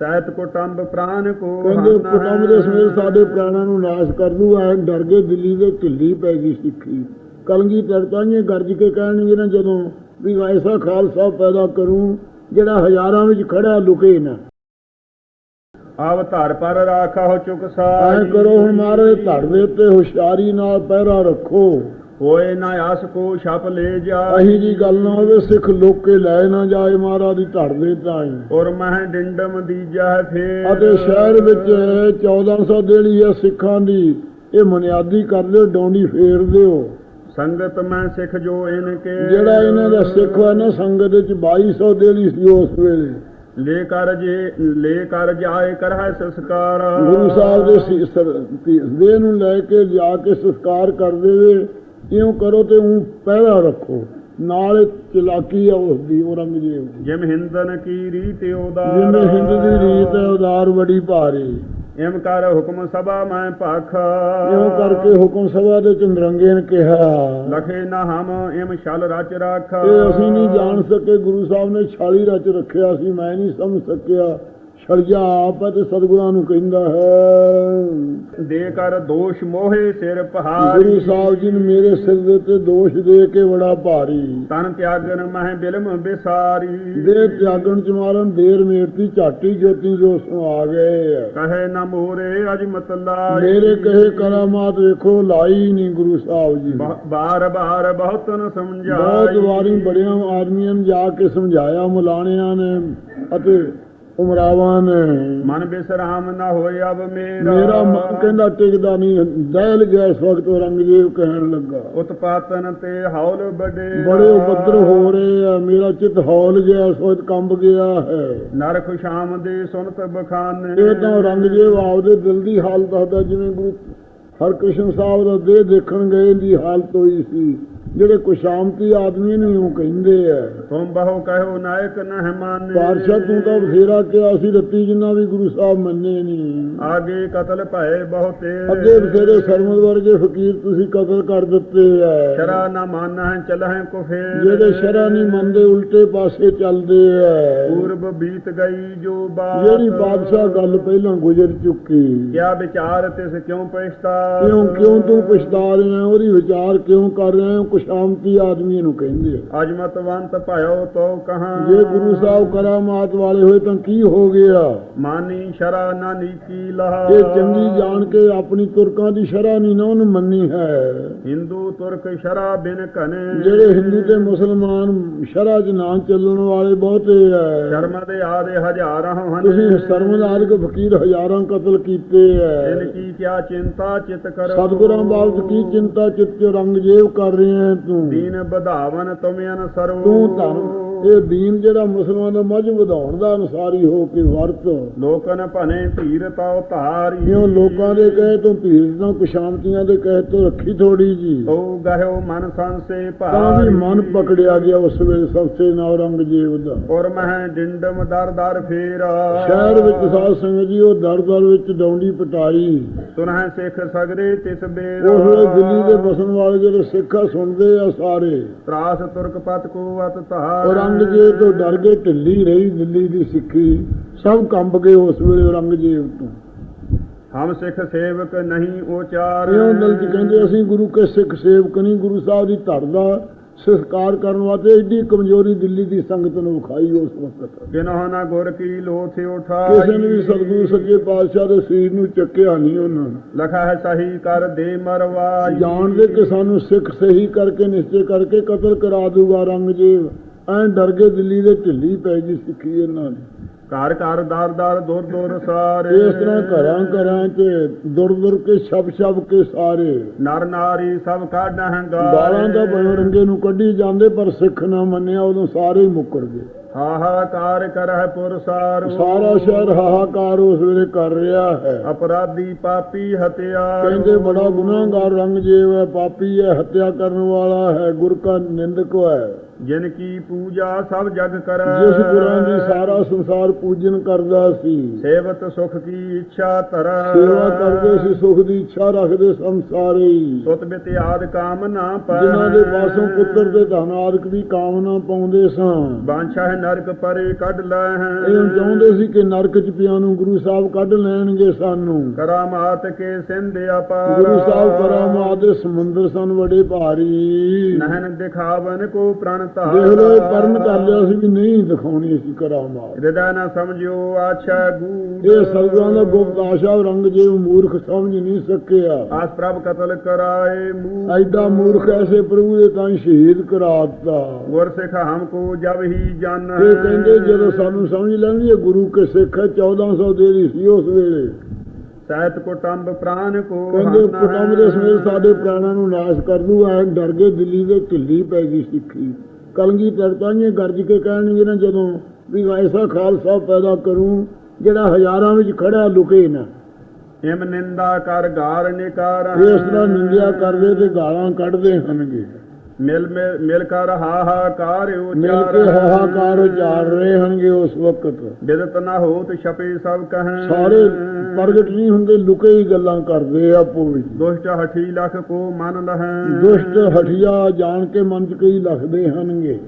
ਸਹਿਤ ਕੁਟੰਬ ਪ੍ਰਾਨ ਕੋ ਕਹਿੰਦੇ ਕੁਟੰਬ ਦੇ ਸਮੇਤ ਸਾਡੇ ਪ੍ਰਾਣਾਂ ਨੂੰ ਨਾਸ਼ ਕਰ ਦੂ ਐ ਡਰ ਕੇ ਦਿੱਲੀ ਦੇ ਢਿੱਲੀ ਪੈ ਗਈ ਸਿੱਖੀ। ਕਲਗੀ ਤਰਤਾਂਗੇ ਗਰਜ ਕੇ ਕਹਿਣਗੇ ਨਾ ਜਦੋਂ ਵੀ ਐਸਾ ਖਾਲਸਾ ਪੈਦਾ ਕਰੂੰ ਜਿਹੜਾ ਹਜ਼ਾਰਾਂ ਵਿੱਚ ਖੜਾ ਲੁਕੇ ਨਾ। ਅਵਤਾਰ ਪਰ ਰਾਖਾ ਚੁਕ ਐ ਸਾਈ ਕਰੋ ਹੁਣ ਮਾਰੇ ਧੜ ਦੇ ਉੱਤੇ ਹੁਸ਼ਿਆਰੀ ਨਾਲ ਪਹਿਰਾ ਰੱਖੋ। ਹੋਏ ਨਾ ਆਸ ਕੋ ਛਪ ਲੈ ਜਾ ਅਹੀ ਜੀ ਗੱਲ ਨਾ ਹੋਵੇ ਸਿੱਖ ਲੋਕੇ ਲੈ ਨਾ ਜਾਏ ਮਹਾਰਾਜ ਦੀ ਧੜ ਦੇ ਤਾਈ। ਔਰ ਮਹਿ ਡਿੰਡਮ ਦੀਜਾ ਫੇਰ। ਅਤੇ ਸ਼ਹਿਰ ਵਿੱਚ 1400 ਦੇਲੀ ਹੈ ਸਿੱਖਾਂ ਦੀ ਇਹ ਮਨਿਆਦੀ ਕਰ ਲਿਓ ਡੌਂਡੀ ਫੇਰ ਦਿਓ। ਸੰਗਤ ਮੈਂ ਸਿੱਖ ਜੋ ਇਨ ਕੇ ਜਿਹੜਾ ਇਹਨਾਂ ਦਾ ਸਿੱਖ ਹੈ ਨਾ ਸੰਗਤ ਵਿੱਚ 2200 ਦੇਲੀ ਸੀ ਉਸ ਵੇਲੇ। ਲੈ ਕਰ ਜੇ ਲੈ ਕਰ ਜਾਏ ਕਰ ਹੈ ਸੰਸਕਾਰ। ਗੁਰੂ ਸਾਹਿਬ ਦੇ ਦੇਹ ਨੂੰ ਲੈ ਕੇ ਜਾ ਕੇ ਸੰਸਕਾਰ ਕਰ ਦੇਵੇ। ਇਉਂ ਕਰੋ ਤੇ ਉਹ ਪਹਿਰਾ ਰੱਖੋ। ਨਾਲ ਚਲਾਕੀ ਆ ਉਸ ਦੀ ਔਰੰਗਜ਼ੇਬ ਦੀ। ਜਿਮ ਹਿੰਦਨ ਕੀ ਰੀਤ ਉਦਾਰ। ਜਿੰਨੇ ਹਿੰਦ ਦੀ ਰੀਤ ਉਦਾਰ ਬੜੀ ਭਾਰੀ। ਇਮ ਕਰ ਹੁਕਮ ਸਭਾ ਮੈਂ ਭਖ। ਇਉਂ ਕਰਕੇ ਹੁਕਮ ਸਭਾ ਦੇ ਚੰਦਰੰਗੇ ਨੇ ਕਿਹਾ। ਲਖੇ ਨਾ ਹਮ ਇਮ ਛਲ ਰਚ ਰੱਖ। ਇਹ ਅਸੀਂ ਨਹੀਂ ਜਾਣ ਸਕੇ ਗੁਰੂ ਸਾਹਿਬ ਨੇ ਛਾਲੀ ਰਚ ਰੱਖਿਆ ਸੀ ਮੈਂ ਨਹੀਂ ਸਮਝ ਸਕਿਆ। ਛੜਿਆ ਆਪ ਤੇ ਸਤਿਗੁਰਾਂ ਨੂੰ ਕਹਿੰਦਾ ਹੈ। ਦੇ ਕਰ ਦੋਸ਼ ਮੋਹੇ ਸਿਰ ਗੁਰੂ ਪਹਾੜੀ ਸਾਹਿਬ ਜੀ ਨੇ ਮੇਰੇ ਸਿਰ ਦੇ ਉੱਤੇ ਦੋਸ਼ ਦੇ ਕੇ ਬੜਾ ਭਾਰੀ। ਤਨ ਤਿਆਗਨ ਮਹਿ ਬਿਲਮ ਬਿਸਾਰੀ। ਦੇ ਤਿਆਗਣ ਚ ਮਾਰਨ ਦੇਰ ਮੇਰਤੀ ਝਾਟੀ ਜੋਤੀ ਜੋ ਸੋ ਆ ਗਏ। ਕਹੇ ਨਾ ਮੋਰੇ ਅਜ ਮਤਲਾ ਮੇਰੇ ਕਹੇ ਕਰਾਮਾਤ ਵੇਖੋ ਲਾਈ ਨਹੀਂ ਗੁਰੂ ਸਾਹਿਬ ਜੀ। ਬਾਰ ਬਾਰ ਬਹੁਤ ਨ ਸਮਝਾਈ। ਬਹੁਤ ਵਾਰੀ ਬੜਿਆਂ ਆਦਮੀਆਂ ਨੂੰ ਜਾ ਕੇ ਸਮਝਾਇਆ ਮੁਲਾਣਿਆਂ ਨੇ ਅਤੇ ਉਮਰਾਵਾਂ ਨੇ। ਮਨ ਬਿਸਰਾਮ ਨਾ ਹੋਏ ਅਬ ਮੇਰਾ। ਮੇਰਾ ਮਨ ਕਹਿੰਦਾ ਟਿਕਦਾ ਨਹੀਂ। ਦਹਿਲ ਗਿਆ ਇਸ ਵਕਤ ਔਰੰਗਜ਼ੇਬ ਕਹਿਣ ਲੱਗਾ। ਉਤਪਾਤਨ ਤੇ ਹੌਲ ਬੜੇ ਬੜੇ ਉਪਦਰ ਹੋ ਰਹੇ ਆ। ਮੇਰਾ ਚਿੱਤ ਹੌਲ ਗਿਆ ਇਸ ਵਕਤ ਕੰਬ ਗਿਆ ਹੈ। ਨਰਕ ਸ਼ਾਮ ਦੇ ਸੁਨਤ ਬਖਾਨੇ। ਇਹ ਤਾਂ ਔਰੰਗਜ਼ੇਬ ਆਪਦੇ ਦਿਲ ਦੀ ਹਾਲਤ ਦੱਸਦਾ ਜਿਵੇਂ ਗੁਰੂ ਹਰਕ੍ਰਿਸ਼ਨ ਸਾਹਿਬ ਦਾ ਦੇਹ ਦੇਖਣ ਗਏ ਦੀ ਹਾਲਤ ਹੋਈ ਸੀ। ਜਿਹੜੇ ਕੁਸ਼ਾਮਤੀ ਆਦਮੀ ਨੂੰ ਇਉਂ ਕਹਿੰਦੇ ਆ। ਤੁਮ ਬਹੁ ਕਹਿਓ ਨਾਇਕ ਨਹਿ ਮਾਨੇ ਪਾਰਸ਼ਾ ਤੂੰ ਤਾਂ ਬਥੇਰਾ ਕਿਹਾ ਸੀ ਰੱਤੀ ਜਿੰਨਾ ਵੀ ਗੁਰੂ ਸਾਹਿਬ ਮੰਨੇ ਨਹੀਂ ਆਗੇ ਕਤਲ ਭਏ ਬਹੁਤੇ। ਅੱਗੇ ਬਥੇਰੇ ਸਰਮਦ ਵਰਗੇ ਫਕੀਰ ਤੁਸੀਂ ਕਤਲ ਕਰ ਦਿੱਤੇ ਆ। ਸ਼ਰਾ ਨਾ ਮਾਨਹਿ ਚਲਹਿ ਕੁਫੇਰ। ਜਿਹੜੇ ਸ਼ਰਾ ਨਹੀਂ ਮੰਨਦੇ ਉਲਟੇ ਪਾਸੇ ਚੱਲਦੇ ਆ। ਪੂਰਬ ਬੀਤ ਗਈ ਜੋ ਬਾਤ। ਜਿਹੜੀ ਬਾਦਸ਼ਾਹ ਗੱਲ ਪਹਿਲਾਂ ਗੁਜ਼ਰ ਚੁੱਕੀ। ਕਿਆ ਵਿਚਾਰ ਤਿਸ ਕਿਉਂ ਪਛਤਾ ਕਿਉਂ ਕਿਉਂ ਤੂੰ ਪਛਤਾ ਰਿਹਾ? ਉਹਦੀ ਵਿਚਾਰ ਕਿਉਂ ਕਰ ਰਿਹਾ? ਕੁਸ਼ਾਮਤੀ ਆਦਮੀ ਨੂੰ ਕਹਿੰਦੇ ਆ। ਅਜਮਤਵੰਤ ਭਇਓ ਤੋ ਕਹਾਂ। ਜੇ ਗੁਰੂ ਸਾਹਿਬ ਕਰਾਮਾਤ ਵਾਲੇ ਹੋਏ ਤਾਂ ਕੀ ਹੋ ਗਿਆ? ਮਾਨੀ ਸ਼ਰਾ ਨਾ ਨੀਤੀ ਲਹਾ। ਇਹ ਚੰਗੀ ਜਾਣ ਕੇ ਆਪਣੀ ਤੁਰਕਾਂ ਦੀ ਸ਼ਰ੍ਹਾ ਨਹੀਂ ਨਾ ਉਹਨੂੰ ਮੰਨੀ ਹੈ। ਹਿੰਦੂ ਤੁਰਕ ਸ਼ਰਾ ਬਿਨ ਕਨੇ ਜਿਹੜੇ ਹਿੰਦੂ ਤੇ ਮੁਸਲਮਾਨ ਸ਼ਰ੍ਹਾ 'ਚ ਨਾ ਚੱਲਣ ਵਾਲੇ ਬਹੁਤੇ ਐ ਸ਼ਰਮ ਦੇ ਆਦੇ ਹਜ਼ਾਰਾਂ ਹਨ। ਤੁਸੀਂ ਸਰਮਨਾਦਿਕ ਫਕੀਰ ਹਜ਼ਾਰਾਂ ਕਤਲ ਕੀਤੇ ਦਿਨ ਐ ਕੀ ਕਿਆ ਚਿੰਤਾ ਚਿਤ ਕਰੋ। ਸਤਿਗੁਰਾਂ ਬਾਬਤ ਕੀ ਚਿੰਤਾ ਚਿੱਤ ਰੰਗਜੇਵ ਕਰ ਰਿਹਾ ਹੈ। ਤੂੰ। ਦੀਨ ਵਧਾਵਨ ਤੁਮ ਅਨਸਰੋ ਤੂੰ ਧਰਮ ਇਹ ਦੀਨ ਜਿਹੜਾ ਮੁਸਲਮਾਨ ਦਾ ਮਜ ਵਧਾਉਣ ਦਾ ਅਨਸਾਰੀ ਹੋ ਕੇ ਵਰਤ। ਲੋਕਨ ਭਨੇ ਧੀਰ ਤਾਉ ਧਾਰੀ ਜਿਉਂ ਲੋਕਾਂ ਦੇ ਕਹੇ ਤੋਂ ਭੀੜ ਤੋਂ ਕੁਸ਼ਾਮਤੀਆਂ ਦੇ ਕਹੇ ਤੋਂ ਰੱਖੀ ਥੋੜੀ ਜੀ। ਤੋ ਗਹਿਓ ਮਨ ਸੰਸੇ ਤਾਂ ਭਾਰੀ ਵੀ ਮਨ ਪਕੜਿਆ ਗਿਆ ਉਸ ਵੇਲੇ ਸਬਸੇ ਨਾ ਔਰੰਗਜ਼ੇਬ ਦਾ। ਔਰ ਮਹਿ ਡਿੰਡਮ ਦਰ ਦਰ ਫੇਰਾ। ਸ਼ਹਿਰ ਵਿੱਚ ਸਾਧ ਸੰਗਤ ਜੀ ਉਹ ਦਰ ਦਰ ਵਿੱਚ ਡੌਂਡੀ ਪਟਾਈ। ਸੁਨਹਿ ਸਿੱਖ ਸਗਰੇ ਤਿਸ ਬੇਰ। ਵੇਲੇ ਦਿੱਲੀ ਦੇ ਬਸਣ ਵਾਲੇ ਜਿਹੜੇ ਸਿੱਖਾ ਸੁਣਦੇ ਆ ਸਾਰੇ। ਤਰਾਸ ਤੁਰਕ ਪਤ ਕੋ ਅਤ ਧਾਰ। ਔਰੰਗਜ਼ੇਬ ਤੋਂ ਡਰ ਕੇ ਢਿੱਲੀ ਰਹੀ ਦਿੱਲੀ ਦੀ ਸਿੱਖੀ ਸਭ ਕੰਬ ਗਏ ਉਸ ਵੇਲੇ ਔਰੰਗਜ਼ੇਬ ਤੋਂ। ਹਮ ਸਿੱਖ ਸੇਵਕ ਨਹੀਂ ਉਚਾਰ। ਇਉਂ ਦਿਲ ਚ ਕਹਿੰਦੇ ਅਸੀਂ ਗੁਰੂ ਕੇ ਸਿੱਖ ਸੇਵਕ ਨਹੀਂ ਗੁਰੂ ਸਾਹਿਬ ਦੀ ਧੜ ਦਾ ਸਤਿਕਾਰ ਕਰਨ ਵਾਸਤੇ ਏਡੀ ਕਮਜ਼ੋਰੀ ਦਿੱਲੀ ਦੀ ਸੰਗਤ ਨੂੰ ਵਿਖਾਈ ਉਸ ਵਕਤ। ਕਿਨਹੁ ਨਾ ਗੁਰ ਕੀ ਲੋਥ ਉਠਾ ਕਿਸੇ ਨੇ ਵੀ ਸਤਿਗੁਰੂ ਸੱਚੇ ਪਾਤਸ਼ਾਹ ਦੇ ਸਰੀਰ ਨੂੰ ਚੱਕਿਆ ਨਹੀਂ ਉਹਨਾਂ ਨੇ। ਲਖਾ ਹੈ ਸਹੀ ਕਰ ਦੇ ਮਰਵਾਈ। ਜਾਣਦੇ ਕਿ ਸਾਨੂੰ ਸਿੱਖ ਸਹੀ ਕਰਕੇ ਨਿਸ਼ਚੈ ਕਰਕੇ ਕਤਲ ਕਰਾ ਦੂਗਾ ਰੰਗਜੀਵ ਐਂ ਡਰ ਕੇ ਦਿੱਲੀ ਦੇ ਢਿੱਲੀ ਪੈ ਗਈ ਸਿੱਖੀ ਇਹਨਾਂ ਦੀ। ਘਰ ਘਰ ਦਰ ਦਰ ਦੁਰ ਦੁਰ ਸਾਰੇ। ਇਸ ਤਰ੍ਹਾਂ ਘਰਾਂ ਘਰਾਂ 'ਚ ਦੁਰ ਦੁਰ ਕੇ ਛਪ ਛਪ ਕੇ ਸਾਰੇ। ਨਰ ਨਾਰੀ ਸਭ ਕਾਢ ਹੰਗਾਰੇ ਗਾਲਾਂ ਦਾ ਬਣ ਰੰਗੇ ਨੂੰ ਕੱਢੀ ਜਾਂਦੇ ਪਰ ਸਿੱਖ ਨਾ ਮੰਨਿਆ ਉਦੋਂ ਸਾਰੇ ਹੀ ਮੁੱਕਰ ਗਏ। ਹਾਹਾਕਾਰ ਕਰਹਿ ਪੁਰਸਾਰ ਸਾਰਾ। ਸ਼ਹਿਰ ਹਾਹਾਕਾਰ ਉਸ ਵੇਲੇ ਕਰ ਰਿਹਾ ਹੈ। ਅਪਰਾਧੀ ਪਾਪੀ ਹਤਿਆਰ ਕਹਿੰਦੇ ਬੜਾ ਗੁਨਾਹਗਾਰ ਰੰਗਜੀਵ ਹੈ ਪਾਪੀ ਹੈ ਹੱਤਿਆ ਕਰਨ ਵਾਲਾ ਹੈ ਗੁਰ ਕਾ ਨਿੰਦਕ ਹੈ। ਜਿਨ ਕੀ ਪੂਜਾ ਸਭ ਜਗ ਕਰੈ। ਜਿਸ ਗੁਰਾਂ ਦੀ ਸਾਰਾ ਸੰਸਾਰ ਪੂਜਨ ਕਰਦਾ ਸੀ। ਸੇਵਤ ਸੁਖ ਕੀ ਇੱਛਾ ਧਰੈ। ਸੇਵਾ ਕਰਦੇ ਸੀ ਸੁਖ ਦੀ ਇੱਛਾ ਰੱਖਦੇ ਸੰਸਾਰੇ ਸੁਤ ਬਿਤ ਆਦ ਕਾਮ ਨਾ ਪੈ ਜਿਨ੍ਹਾਂ ਦੇ ਪਾਸੋਂ ਪੁੱਤਰ ਤੇ ਧਨ ਆਦਿਕ ਦੀ ਕਾਮਨਾ ਪਾਉਂਦੇ ਸਨ ਬਾਂਛਾ ਨਰਕ ਪਰੇ ਕੱਢ ਲੈ ਇਹ ਚਾਹੁੰਦੇ ਸੀ ਕਿ ਨਰਕ ਚ ਪਿਆਂ ਨੂੰ ਗੁਰੂ ਸਾਹਿਬ ਕੱਢ ਲੈਣਗੇ ਸਾਨੂੰ। ਕਰਾਮਾਤ ਕੇ ਸਿੰਧ ਅਪਾਰ। ਗੁਰੂ ਸਾਹਿਬ ਕਰਾਮਾਤ ਦੇ ਸਮੁੰਦਰ ਸਨ ਬੜੇ ਭਾਰੀ। ਨਹਨ ਦਿਖਾਵਨ ਕੋ ਪ੍ਰਣ ਧਾਰ। ਦੇਖ ਲੋ ਪਰਨ ਕਰ ਲਿਆ ਸੀ ਵੀ ਨਹੀਂ ਦਿਖਾਉਣੀ ਅਸੀਂ ਕਰਾਮਾਤ। ਹਿਰਦੈ ਨਾ ਸਮਝਿਓ ਆਛਾ ਗੂੜ ਇਹ ਸਰਗਾਂ ਦਾ ਗੁਪਤ ਆਸ਼ਾ ਰੰਗ ਜੇ ਮੂਰਖ ਸਮਝ ਨਹੀਂ ਸਕਿਆ। ਆਸ ਪ੍ਰਭ ਕਤਲ ਕਰਾਏ ਮੂ ਐਡਾ ਮੂਰਖ ਐਸੇ ਪ੍ਰਭੂ ਦੇ ਤਾਂ ਸ਼ਹੀਦ ਕਰਾਤਾ ਗੁਰ ਸਿਖ ਹਮਕੋ ਜਬ ਹੀ ਜਨ ਇਹ ਕਹਿੰਦੇ ਜਦੋਂ ਸਾਨੂੰ ਸਮਝ ਲੈਣਗੇ ਗੁਰੂ ਕੇ ਸਿੱਖ ਹੈ 1400 ਦੇਰੀ ਸੀ ਉਸ ਵੇਲੇ। ਸਹਿਤ ਕੁਟੰਬ ਪ੍ਰਾਨ ਕੋ ਕਹਿੰਦੇ ਹੈ। ਕੁਟੰਬ ਦੇ ਸਮੇਤ ਸਾਡੇ ਪ੍ਰਾਣਾਂ ਨੂੰ ਨਾਸ਼ ਕਰ ਦੂ ਐ ਡਰ ਗਏ ਦਿੱਲੀ ਦੇ ਢਿੱਲੀ ਪੈ ਗਈ ਸਿੱਖੀ। ਕਲਗੀ ਤਰਤਾਂਗੇ ਗਰਜ ਕੇ ਕਹਿਣਗੇ ਨਾ ਜਦੋਂ ਵੀ ਐਸਾ ਖਾਲਸਾ ਪੈਦਾ ਕਰੂੰ ਜਿਹੜਾ ਹਜ਼ਾਰਾਂ ਵਿੱਚ ਖੜਾ ਲੁਕੇ ਨਾ। ਹਿਮ ਨਿੰਦਾ ਕਰ ਗਾਰ ਨਿਕਾਰ। ਇਸ ਤਰ੍ਹਾਂ ਨਿੰਦਿਆ ਕਰਦੇ ਤੇ ਗਾਲਾਂ ਕੱਢਦੇ ਹਨਗੇ ਮਿਲ ਮਿਲ ਕਰ ਹਾਹਾਕਾਰ ਮਿਲ ਉਚਾਰ। ਕੇ ਹਾਹਾਕਾਰ ਉਚਾਰ ਰਹੇ ਹਨਗੇ ਉਸ ਵਕਤ। ਬਿਦਤ ਨਾ ਹੋਤ ਛਪੇ ਸਭ ਕਹੈ ਸਾਰੇ ਪ੍ਰਗਟ ਨਹੀਂ ਹੁੰਦੇ ਲੁਕੇ ਹੀ ਗੱਲਾਂ ਕਰਦੇ ਆ ਵਿੱਚ। ਦੁਸ਼ਟ ਹਠੀ ਲਖ ਕੋ ਮਨ ਲਹੈ ਦੁਸ਼ਟ ਹਠਿਆ ਜਾਣ ਕੇ ਮਨ ਚ ਕਈ ਲਖਦੇ ਹਨਗੇ।